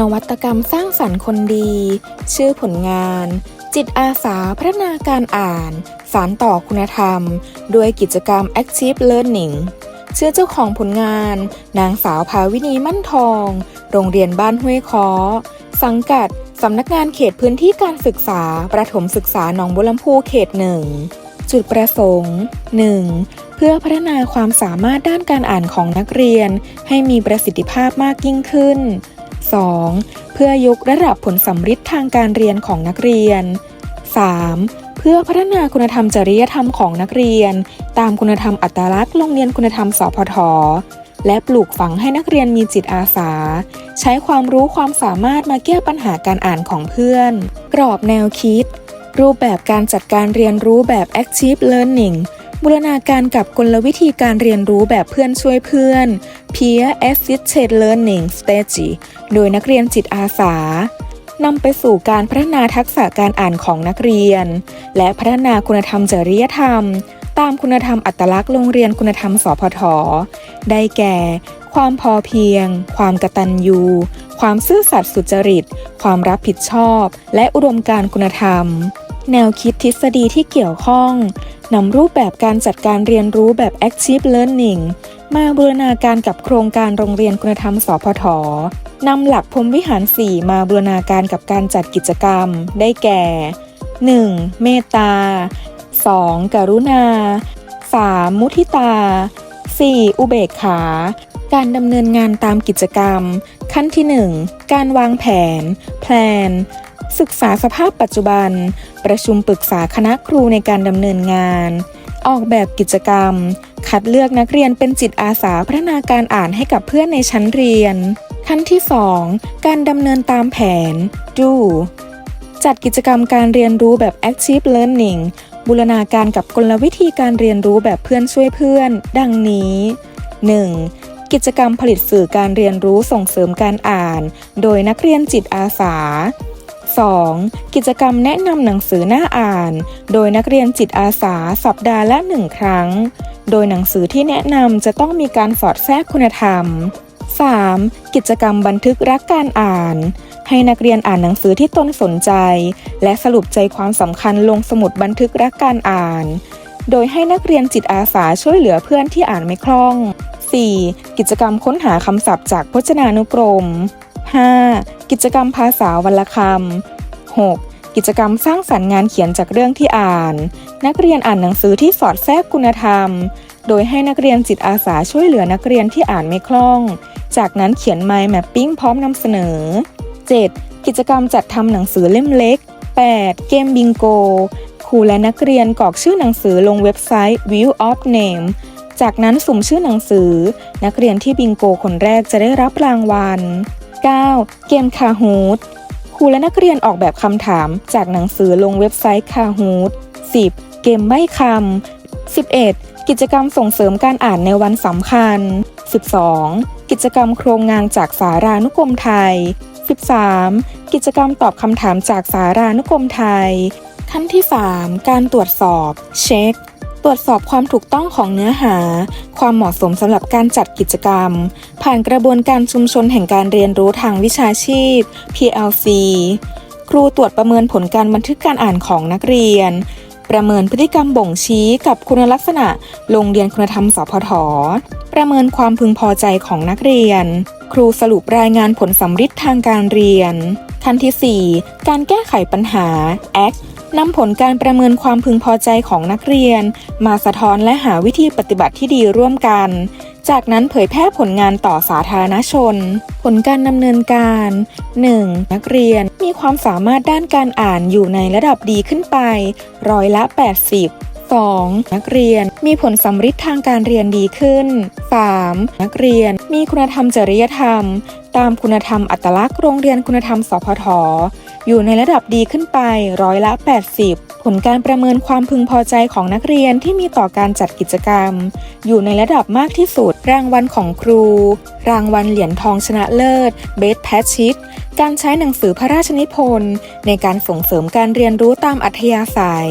นวัตกรรมสร้างสรรค์คนดี ชื่อผลงาน จิตอาสาพัฒนาการอ่าน สารต่อคุณธรรม ด้วยกิจกรรม Active Learning ชื่อเจ้าของผลงาน นางสาวภาวินีมั่นทอง โรงเรียนบ้านห้วยคอสังกัดสำนักงานเขตพื้นที่การศึกษา ประถมศึกษาหนองบัวลำพูเขตหนึ่งจุดประสงค์ 1. เพื่อพัฒนาความสามารถด้านการอ่านของนักเรียน ให้มีประสิทธิภาพมากยิ่งขึ้น 2. เพื่อยกระดับผลสัมฤทธิ์ทางการเรียนของนักเรียน 3. เพื่อพัฒนาคุณธรรมจริยธรรมของนักเรียน ตามคุณธรรมอัตลักษณ์โรงเรียนคุณธรรมสพทและปลูกฝังให้นักเรียนมีจิตอาสา ใช้ความรู้ความสามารถมาแก้ปัญหาการอ่านของเพื่อน กรอบแนวคิด รูปแบบการจัดการเรียนรู้แบบ Active Learning บูรณาการกับกลวิธีการเรียนรู้แบบเพื่อนช่วยเพื่อน Peer Assisted Learning Strategy โดยนักเรียนจิตอาสานำไปสู่การพัฒนาทักษะการอ่านของนักเรียน และพัฒนาคุณธรรมจริยธรรม ตามคุณธรรมอัตลักษณ์โรงเรียนคุณธรรมสพท ได้แก่ ความพอเพียง ความกตัญญู ความซื่อสัตย์สุจริต ความรับผิดชอบ และอุดมการณ์คุณธรรม แนวคิดทฤษฎีที่เกี่ยวข้อง นำรูปแบบการจัดการเรียนรู้แบบ Active Learning มาบูรณาการกับโครงการโรงเรียนคุณธรรมสพทนำหลักพรมวิหาร 4 มาบูรณาการกับการจัดกิจกรรม ได้แก่ 1. เมตตา 2. กรุณา 3. มุทิตา 4. อุเบกขา การดำเนินงานตามกิจกรรม ขั้นที่ 1 การวางแผน แพลน ศึกษาสภาพปัจจุบัน ประชุมปรึกษาคณะครูในการดำเนินงาน ออกแบบกิจกรรม คัดเลือกนักเรียนเป็นจิตอาสาพัฒนาการอ่านให้กับเพื่อนในชั้นเรียน ขั้นที่ 2 การดำเนินตามแผน do จัดกิจกรรมการเรียนรู้แบบ Active Learning บูรณาการกับกลวิธีการเรียนรู้แบบเพื่อนช่วยเพื่อน ดังนี้ 1. กิจกรรมผลิตสื่อการเรียนรู้ส่งเสริมการอ่าน โดยนักเรียนจิตอาสา 2. กิจกรรมแนะนำหนังสือหน้าอ่าน โดยนักเรียนจิตอาสาสัปดาห์ละหนึ่งครั้ง โดยหนังสือที่แนะนำจะต้องมีการสอดแทรกคุณธรรม 3. กิจกรรมบันทึกรักการอ่าน ให้นักเรียนอ่านหนังสือที่ตนสนใจ และสรุปใจความสำคัญลงสมุดบันทึกรักการอ่าน โดยให้นักเรียนจิตอาสาช่วยเหลือเพื่อนที่อ่านไม่คล่อง 4. กิจกรรมค้นหาคำศัพท์จากพจนานุกรม 5. กิจกรรมภาษาวรรณคำ 6. กิจกรรมสร้างสรรค์งานเขียนจากเรื่องที่อ่าน นักเรียนอ่านหนังสือที่สอดแทรกคุณธรรม โดยให้นักเรียนจิตอาสาช่วยเหลือนักเรียนที่อ่านไม่คล่อง จากนั้นเขียน mind mapping พร้อมนำเสนอ 7. กิจกรรมจัดทำหนังสือเล่มเล็ก 8. เกมบิงโก ครูและนักเรียนกรอกชื่อหนังสือลงเว็บไซต์ View of Name จากนั้นสุ่มชื่อหนังสือ นักเรียนที่บิงโกคนแรกจะได้รับรางวัล 9. เกมคาฮูดครูและนักเรียนออกแบบคำถามจากหนังสือลงเว็บไซต์คาฮูด 10. เกมใบ้คำ 11. กิจกรรมส่งเสริมการอ่านในวันสำคัญ 12. กิจกรรมโครงงานจากสารานุกรมไทย 13. กิจกรรมตอบคำถามจากสารานุกรมไทย ขั้นที่ 3 การตรวจสอบ เช็ค ตรวจสอบความถูกต้องของเนื้อหา ความเหมาะสมสำหรับการจัดกิจกรรม ผ่านกระบวนการชุมชนแห่งการเรียนรู้ทางวิชาชีพ PLC ครูตรวจประเมินผลการบันทึกการอ่านของนักเรียน ประเมินพฤติกรรมบ่งชี้กับคุณลักษณะโรงเรียนคุณธรรมสพทประเมินความพึงพอใจของนักเรียน ครูสรุปรายงานผลสำฤทธิ์ทางการเรียนขั้นที่ 4 การแก้ไขปัญหา Act นำผลการประเมินความพึงพอใจของนักเรียน มาสะท้อนและหาวิธีปฏิบัติที่ดีร่วมกัน จากนั้นเผยแพร่ผลงานต่อสาธารณชน ผลการดำเนินการ 1. นักเรียนมีความสามารถด้านการอ่านอยู่ในระดับดีขึ้นไป ร้อยละ 80 2. นักเรียนมีผลสำฤทธิ์ทางการเรียนดีขึ้น 3. นักเรียนมีคุณธรรมจริยธรรม ตามคุณธรรมอัตลักษณ์โรงเรียนคุณธรรมสพทอยู่ในระดับดีขึ้นไปร้อยละ 80 ผลการประเมินความพึงพอใจของนักเรียนที่มีต่อการจัดกิจกรรม อยู่ในระดับมากที่สุด รางวัลของครู รางวัลเหรียญทองชนะเลิศเบสแพชชิตการใช้หนังสือพระราชนิพนธ์ในการส่งเสริมการเรียนรู้ตามอัธยาศัย